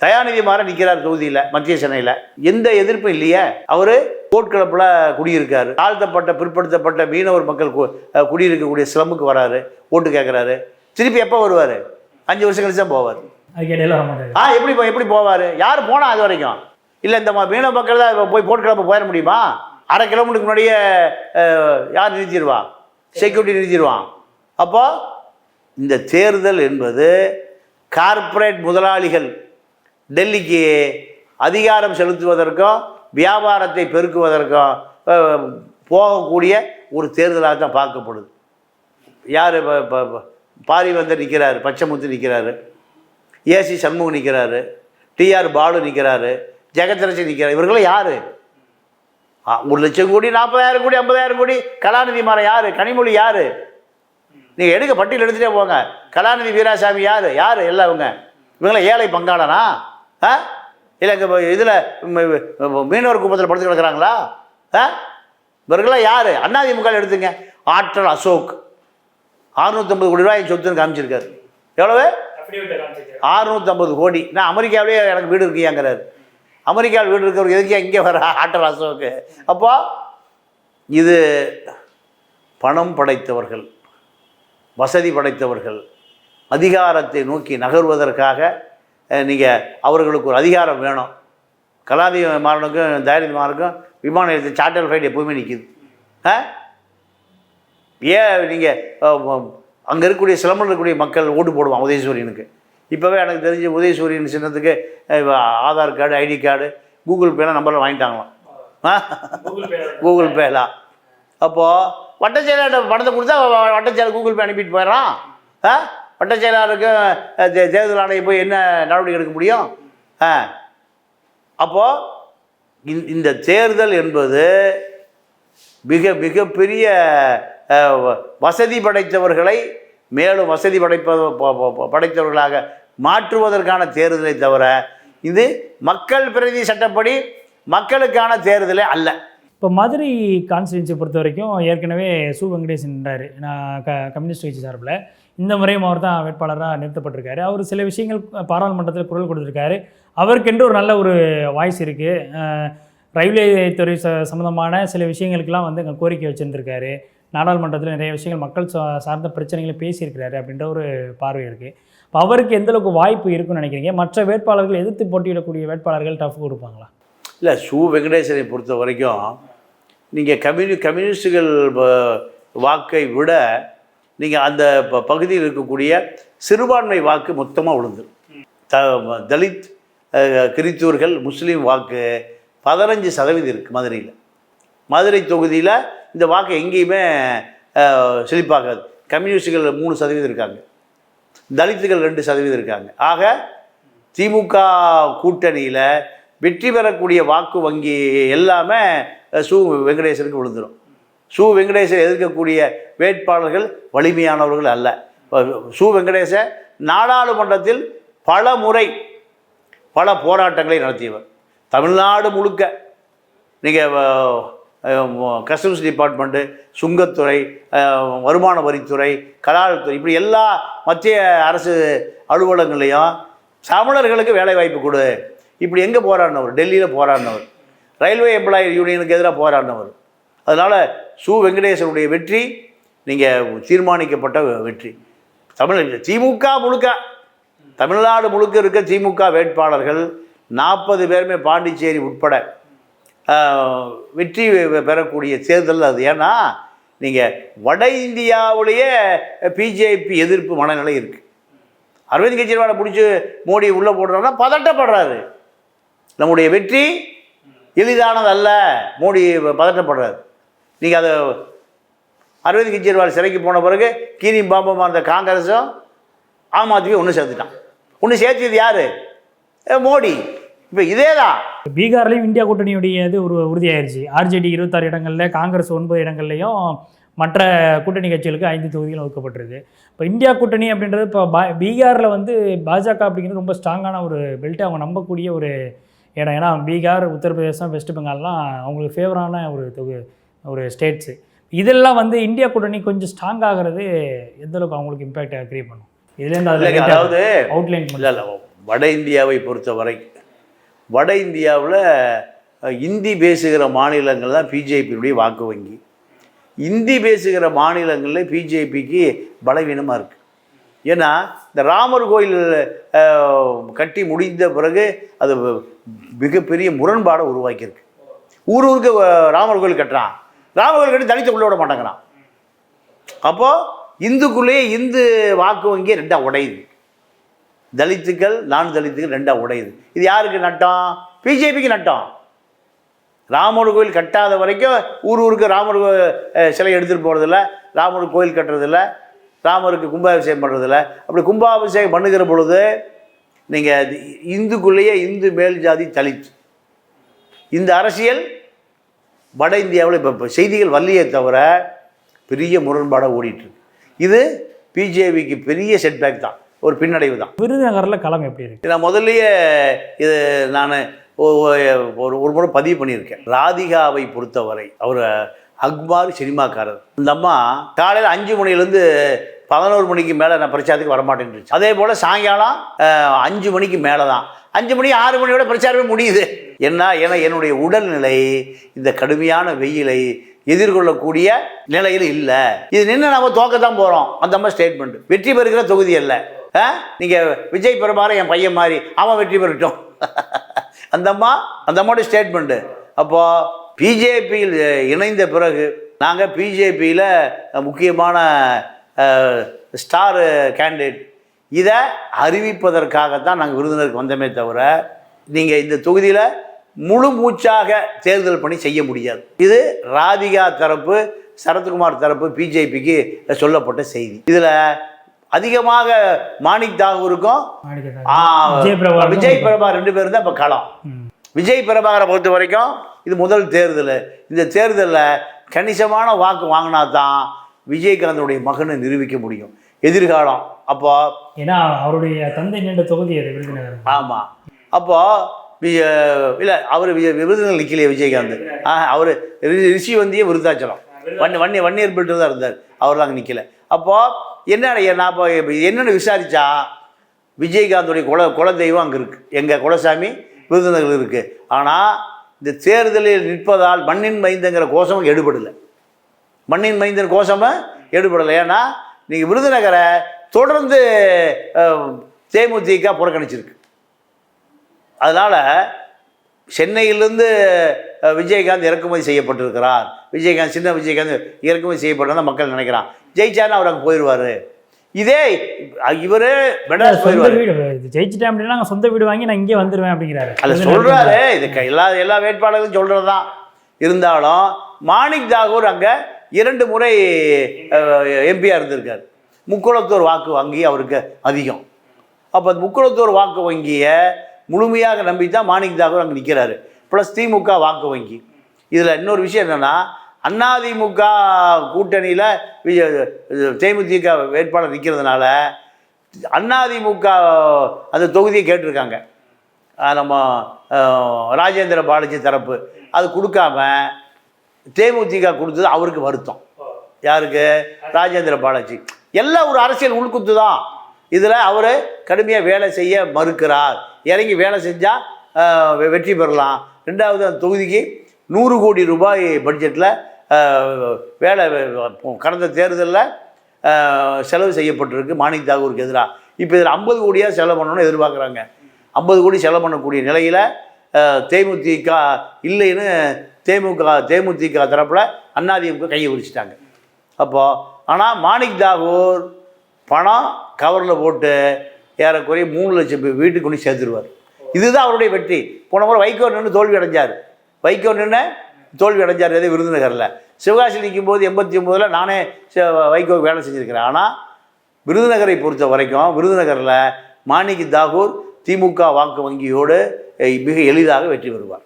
தயாநிதி மாறன் நிற்கிறார் தொகுதியில் மத்திய சென்னையில். எந்த எதிர்ப்பும் இல்லையே. அவர் போட்கிழப்பில் குடியிருக்காரு. தாழ்த்தப்பட்ட பிற்படுத்தப்பட்ட மீனவர் மக்கள் குடியிருக்கக்கூடிய சிலம்புக்கு வராரு. ஓட்டு கேட்குறாரு திருப்பி எப்போ வருவார்? அஞ்சு வருஷம் கழிச்சு தான் போவார். ஆ எப்படி போ- எப்படி போவார்? யார் போனா அது வரைக்கும்? இல்லை இந்த மீனவ மக்கள் தான் போய் போட்கிழப்பு போயிட முடியுமா? அரை கிலோமீட்டருக்கு முன்னாடியே யார் நிறுத்திடுவா செக்யூரிட்டி நிறுத்திடுவான் அப்போ இந்த தேர்தல் என்பது கார்ப்பரேட் முதலாளிகள் டெல்லிக்கு அதிகாரம் செலுத்துவதற்கும் வியாபாரத்தை பெருக்குவதற்கும் போகக்கூடிய ஒரு தேர்தலாக தான் பார்க்கப்படுது. யார் பாரிவந்தர் நிற்கிறாரு பச்சைமுத்து நிற்கிறாரு ஏசி சண்முகம் நிற்கிறாரு டிஆர் பாலு நிற்கிறாரு ஜெகத்ரட்சி நிற்கிறார் இவர்கள்லாம் யார்? ஒரு லட்சம் கோடி நாற்பதாயிரம் கோடி ஐம்பதாயிரம் கோடி கலாநிதி மாறன் யார்? கனிமொழி யார்? நீங்கள் எடுக்க பட்டியல் எடுத்துகிட்டே போங்க. கலாநிதி வீராசாமி யார்? யார்? எல்லாம் இவங்க. இவங்களாம் ஏழை பங்காளனா? ஆ? இல்லை இங்கே இதில் மீனவர் குப்பத்தில் படுத்து கிடக்குறாங்களா? ஆ? இவர்களாம் யார்? அண்ணாதிமுக எடுத்துங்க. ஆற்றல் அசோக். அறுநூத்தம்பது கோடி ரூபாய் சொத்துன்னு காமிச்சிருக்காரு. எவ்வளவு? அறுநூத்தம்பது கோடி. நான் அமெரிக்காவிலேயே எனக்கு வீடு இருக்கியாங்கிறாரு. அமெரிக்காவில் வீடு இருக்கிறவருக்கு எதுக்கு இங்கே வர ஆட்டல் அசோக்கு அப்போ இது பணம் படைத்தவர்கள் வசதி படைத்தவர்கள் அதிகாரத்தை நோக்கி நகர்வதற்காக நீங்கள் அவர்களுக்கு ஒரு அதிகாரம் வேணும். கலாதி மாறனுக்கும் தயாநிதி மாறனுக்கும் விமான நிலையத்தில் சார்ட்டர் ஃப்ளைட் எப்போவுமே நிற்கிது ஆ ஏன் நீங்கள் அங்கே இருக்கக்கூடிய சிலம்பில் இருக்கக்கூடிய மக்கள் ஓட்டு போடுவான் உதயசூரியனுக்கு. இப்போவே எனக்கு தெரிஞ்ச உதயசூரியன் சின்னத்துக்கு Aadhaar card ID card Google பேலாம் நம்பரில் வாங்கிட்டாங்களாம். ஆ கூகுள் பேலாம் அப்போது வட்ட செயலாளர் பணத்தை கொடுத்தா வ- கூகுள் பே அனுப்பிட்டு போயிடறான் ஆ வட்ட செயலாளருக்கும் தே- தேர்தல் ஆணையம் போய் என்ன நடவடிக்கை எடுக்க முடியும்? ஆ. அப்போது இந்த தேர்தல் என்பது மிக மிகப்பெரிய வ- வசதி படைத்தவர்களை மேலும் வசதி படைப்ப படைத்தவர்களாக மாற்றுவதற்கான தேர்தலை தவிர இது மக்கள் பிரதி சட்டப்படி மக்களுக்கான தேர்தலே அல்ல. இப்போ மதுரை கான்ஸ்டியூன்சியை பொறுத்த வரைக்கும் ஏற்கனவே சு. வெங்கடேசன்றார் நான் க கம்யூனிஸ்ட் கட்சி சார்பில். இந்த முறையும் அவர் தான் வேட்பாளராக நிறுத்தப்பட்டிருக்காரு. அவர் சில விஷயங்கள் பாராளுமன்றத்தில் குரல் கொடுத்துருக்காரு. அவருக்கென்று ஒரு நல்ல ஒரு வாய்ஸ் இருக்குது ரயில்வே துறை ச சம்மந்தமான சில விஷயங்களுக்கெல்லாம் வந்து அங்கே கோரிக்கை வச்சுருந்துருக்காரு. நாடாளுமன்றத்தில் நிறைய விஷயங்கள் மக்கள் சார்ந்த பிரச்சனைகளை பேசியிருக்கிறாரு அப்படின்ற ஒரு பார்வை இருக்குது இப்போ அவருக்கு எந்த அளவுக்கு வாய்ப்பு இருக்குன்னு நினைக்கிறீங்க? மற்ற வேட்பாளர்கள் எதிர்த்து போட்டியிடக்கூடிய வேட்பாளர்கள் டஃப் கொடுப்பாங்களா? இல்லை சு. வெங்கடேசனை பொறுத்த வரைக்கும் நீங்கள் கம்யூனி கம்யூனிஸ்டுகள் வாக்கை விட நீங்கள் அந்த ப- பகுதியில் இருக்கக்கூடிய சிறுபான்மை வாக்கு மொத்தமாக விழுந்து த தலித் கிறித்தூர்கள் முஸ்லீம் வாக்கு பதினஞ்சு சதவீதம் இருக்குது மதுரையில். மதுரை தொகுதியில் இந்த வாக்கு எங்கேயுமே செழிப்பாகாது. கம்யூனிஸ்டுகள் மூணு சதவீதம் இருக்காங்க. தலித்துகள் ரெண்டு சதவீதம் இருக்காங்க. ஆக திமுக கூட்டணியில் வெற்றி பெறக்கூடிய வாக்கு வங்கி எல்லாமே சு வெங்கடேசனுக்கு விழுந்துடும் சு வெங்கடேசன் எதிர்க்கக்கூடிய வேட்பாளர்கள் வலிமையானவர்கள் அல்ல. சு வெங்கடேச நாடாளுமன்றத்தில் பல முறை பல போராட்டங்களை நடத்தியவர். தமிழ்நாடு முழுக்க. நீங்கள் கஸ்டம்ஸ் டிபார்ட்மெண்ட்டு சுங்கத்துறை வருமான வரித்துறை கலால்துறை இப்படி எல்லா மத்திய அரசு அலுவலகங்களையும் தமிழர்களுக்கு வேலைவாய்ப்பு கொடு. இப்படி எங்கே போராடினவர்? டெல்லியில் போராடினவர். ரயில்வே எம்ப்ளாயி யூனியனுக்கு எதிராக போராடினவர். அதனால் சு. வெங்கடேசனுடைய வெற்றி நீங்கள் தீர்மானிக்கப்பட்ட வெற்றி. தமிழ் திமுக முழுக்க தமிழ்நாடு முழுக்க இருக்க திமுக வேட்பாளர்கள் நாற்பது பேருமே பாண்டிச்சேரி உட்பட வெற்றி பெறக்கூடிய தேர்தல் அது. ஏன்னா நீங்கள் வட இந்தியாவிலேயே பிஜேபி எதிர்ப்பு மனநிலை இருக்குது அரவிந்த் கெஜ்ரிவாலை பிடிச்சி மோடி உள்ளே போடுறாருன்னா பதட்டப்படுறாரு. நம்முடைய வெற்றி எளிதானது அல்ல மோடி பதட்டப்படுறாரு நீங்கள் அதை அரவிந்த் கெஜ்ரிவால் சிறைக்கு போன பிறகு கீரி பாம்பமாக இருந்த காங்கிரஸும் ஆம் ஆத்மி ஒன்று சேர்த்துட்டான். ஒன்று சேர்த்தது யார்? மோடி. இப்போ இதே தான் பீகார்லேயும் இந்தியா கூட்டணியுடைய இது ஒரு உறுதியாயிருச்சு. ஆர்ஜேடி இருபத்தாறு இடங்களில் காங்கிரஸ் ஒன்பது இடங்கள்லையும் மற்ற கூட்டணி கட்சிகளுக்கு ஐந்து தொகுதிகள் ஒதுக்கப்பட்டிருக்கு. இப்போ இந்தியா கூட்டணி அப்படின்றது இப்போ பீகாரில் வந்து பாஜக அப்படிங்கிறது ரொம்ப ஸ்ட்ராங்கான ஒரு பெல்ட்டு அவங்க நம்பக்கூடிய ஒரு இடம் ஏன்னா பீகார் உத்தரப்பிரதேசம் வெஸ்ட் பெங்கால்லாம் அவங்களுக்கு ஃபேவரான ஒரு தொகு ஒரு ஸ்டேட்ஸு இதெல்லாம் வந்து இந்தியா கூட்டணி கொஞ்சம் ஸ்ட்ராங் ஆகிறது எந்த அளவுக்கு அவங்களுக்கு இம்பேக்ட் கிரியேட் பண்ணும்? இதுலேருந்து அதில் அதாவது அவுட்லைன் இல்லை இல்லை வட இந்தியாவை பொறுத்தவரை வட இந்தியாவில் இந்தி பேசுகிற மாநிலங்கள் தான் பிஜேபியுடைய வாக்கு வங்கி. இந்தி பேசுகிற மாநிலங்களில் பிஜேபிக்கு பலவீனமாக இருக்குது ஏன்னா இந்த ராமர் கோயில் கட்டி முடிந்த பிறகு அது மிகப்பெரிய முரண்பாடை உருவாக்கியிருக்கு. ஊர் ஊருக்கு ராமர் கோயில் கட்டுறான். ராமர் கோயில் கட்டி தலித்தை உள்ள விட மாட்டேங்கிறான். அப்போது இந்துக்குள்ளேயே இந்து வாக்கு வங்கி ரெண்டாக உடையுது. தலித்துக்கள் நான் தலித்துக்கள் ரெண்டாக உடையுது. இது யாருக்கு நட்டம்? பிஜேபிக்கு நட்டம். ராமர் கோயில் கட்டாத வரைக்கும் ஊர் ஊருக்கு ராமர் கோ- சிலை எடுத்துகிட்டு போகிறதில்ல ராமர் கோயில் கட்டுறதில்ல. ராமருக்கு கும்பாபிஷேகம் பண்ணுறதில்ல அப்படி கும்பாபிஷேகம் பண்ணுகிற பொழுது நீங்கள் இந்துக்குள்ளேயே இந்து மேல் ஜாதி தலித். இந்த அரசியல் வட இந்தியாவில் இப்போ இப்போ செய்திகள் வரலையே தவிர பெரிய முரண்பாடாக ஓடிட்டுருக்கு. இது பிஜேபிக்கு பெரிய செட்பேக் தான். ஒரு பின்னடைவு தான். விருதுநகரில் களம் எப்படி இருக்கு? நான் முதல்லயே இது நான் ஒரு ஒரு முறை பதிவு பண்ணியிருக்கேன். ராதிகாவை பொறுத்தவரை அவர் அக்பார் சினிமாக்காரர். இந்த அம்மா காலையில் அஞ்சு மணிலேருந்து பதினோரு மணிக்கு மேலே நான் பிரச்சாரத்துக்கு வரமாட்டேன்ருச்சு அதே போல் சாயங்காலம் அஞ்சு மணிக்கு மேலே தான் அஞ்சு மணி ஆறு மணியோட பிரச்சாரமே முடியுது. என்ன ஏன்னா என்னுடைய உடல்நிலை இந்த கடுமையான வெயிலை எதிர்கொள்ளக்கூடிய நிலையில் இல்லை. இது நின்று நம்ம தோக்கத்தான் போகிறோம் அந்த மாதிரி ஸ்டேட்மெண்ட் வெற்றி பெறுகிற தொகுதி அல்ல. ஆ? விஜய் பெறுமாற என் பையன் மாதிரி அவன் வெற்றி பெறட்டும். அந்த அம்மா அந்த அம்மாவோட ஸ்டேட்மெண்ட்டு அப்போது பிஜேபியில் இணைந்த பிறகு நாங்கள் பிஜேபியில் முக்கியமான ஸ்டார் கேண்டிடேட் இதை அறிவிப்பதற்காகத்தான் நாங்கள் விருதுநருக்கு வந்தோமே தவிர நீங்கள் இந்த தொகுதியில் முழு மூச்சாக தேர்தல் பணி செய்ய முடியாது. இது ராதிகா தரப்பு சரத்குமார் தரப்பு பிஜேபிக்கு சொல்லப்பட்ட செய்தி. இதில் அதிகமாக மாணிக் தாகூருக்கும் விஜய் பிரபா ரெண்டு பேரும் தான் இப்போ களம். விஜய் பிரபாகரை பொறுத்த வரைக்கும் இது முதல் தேர்தல். இந்த தேர்தலில் கணிசமான வாக்கு வாங்கினா தான் விஜயகாந்தனுடைய மகனை நிரூபிக்க முடியும். எதிர்காலம். அப்போ ஏன்னா அவருடைய தந்தை நின்ற தொகுதி அது விருதுநகர் ஆமாம் அப்போ இல்லை அவர் விருதுநகர் நிற்கலையே விஜயகாந்த். ஆ அவர் ரிஷி வந்தியே விருத்தாச்சலம். வன்னி வன்னி வன்னியர் பில்டர் தான் இருந்தார். அவர் அங்கே நிற்கல அப்போது என்ன நான் இப்போ என்னென்னு விசாரித்தா விஜயகாந்தோடைய குல குலதெய்வம் அங்கே இருக்குது எங்கள் குலசாமி விருதுநகர் இருக்குது ஆனால் இந்த தேர்தலில் நிற்பதால் மண்ணின் மைந்தங்கிற கோஷமும் எடுபடலை. மண்ணின் மைந்தன் கோஷமும் எடுபடலை. ஏன்னா நீங்கள் விருதுநகரை தொடர்ந்து தேமுதிக புறக்கணிச்சிருக்கு. அதனால் சென்னையிலிருந்து விஜயகாந்த் இறக்குமதி செய்யப்பட்டிருக்கிறார். விஜயகாந்த் சின்ன விஜயகாந்த் இறக்குமதி செய்யப்பட்டதான் மக்கள் நினைக்கிறான். ஜெயிச்சாருன்னா அவர் அங்கே போயிடுவார் இதே இவர் மெட்ராஸ் போயிடுவார் ஜெயிச்சிட்டேன் அப்படின்னா நாங்கள் சொந்த வீடு வாங்கி நான் இங்கே வந்துடுவேன் அப்படிங்கிறாரு. அதில் சொல்கிறாரு இது க- எல்லா எல்லா வேட்பாளர்களும் சொல்கிறது தான் இருந்தாலும் மாணிக் தாகூர் அங்கே இரண்டு முறை எம்பியாக இருந்திருக்கார். முக்குளத்தூர் வாக்கு வங்கி அவருக்கு அதிகம். அப்போ அந்த முக்குளத்தூர் வாக்கு வங்கியை முழுமையாக நம்பி தான் மாணிக் தாகூர் அங்கே நிற்கிறாரு ப்ளஸ் திமுக வாக்கு வங்கி. இதில் இன்னொரு விஷயம் என்னென்னா அதிமுக கூட்டணியில் தேமுதிக வேட்பாளர் நிற்கிறதுனால அதிமுக அந்த தொகுதியை கேட்டிருக்காங்க. நம்ம ராஜேந்திர பாலாஜி தரப்பு. அது கொடுக்காம தேமுதிக கொடுத்தது அவருக்கு வருத்தம். யாருக்கு? ராஜேந்திர பாலாஜி. எல்லாம் ஒரு அரசியல் உள்குத்து தான் இதில் அவர் கடுமையாக வேலை செய்ய மறுக்கிறார். இறங்கி வேலை செஞ்சால் வெற்றி பெறலாம். ரெண்டாவது அந்த தொகுதிக்கு நூறு கோடி ரூபாய் பட்ஜெட்டில் வேலை கடந்த தேர்தலில் செலவு செய்யப்பட்டிருக்கு மாணிக் தாகூருக்கு எதிராக. இப்போ இதில் ஐம்பது கோடியாக செலவு பண்ணணும்னு எதிர்பார்க்குறாங்க. ஐம்பது கோடி செலவு பண்ணக்கூடிய நிலையில் தேமுதிக இல்லைன்னு தேமுக தேமுதிக தரப்பில் அண்ணாதிமுக கையை விரிச்சிட்டாங்க அப்போது ஆனால் மாணிக் தாகூர் பணம் கவரில் போட்டு ஏறக்குறைய மூணு லட்சம் பேர் வீட்டுக்கு கொண்டு சேர்த்துருவார். இதுதான் அவருடைய வெற்றி. போன முறை வைகோ நின்று தோல்வி அடைஞ்சார். வைகோ நின்று தோல்வி அடைஞ்சார் எதே விருதுநகரில். சிவகாசி நிற்கும் போது எண்பத்தி ஒம்போதில் நானே வைகோ வேலை செஞ்சுருக்கிறேன். ஆனால் விருதுநகரை பொறுத்த வரைக்கும் விருதுநகரில் மாணிக் தாகூர் திமுக வாக்கு வங்கியோடு மிக எளிதாக வெற்றி பெறுவார்.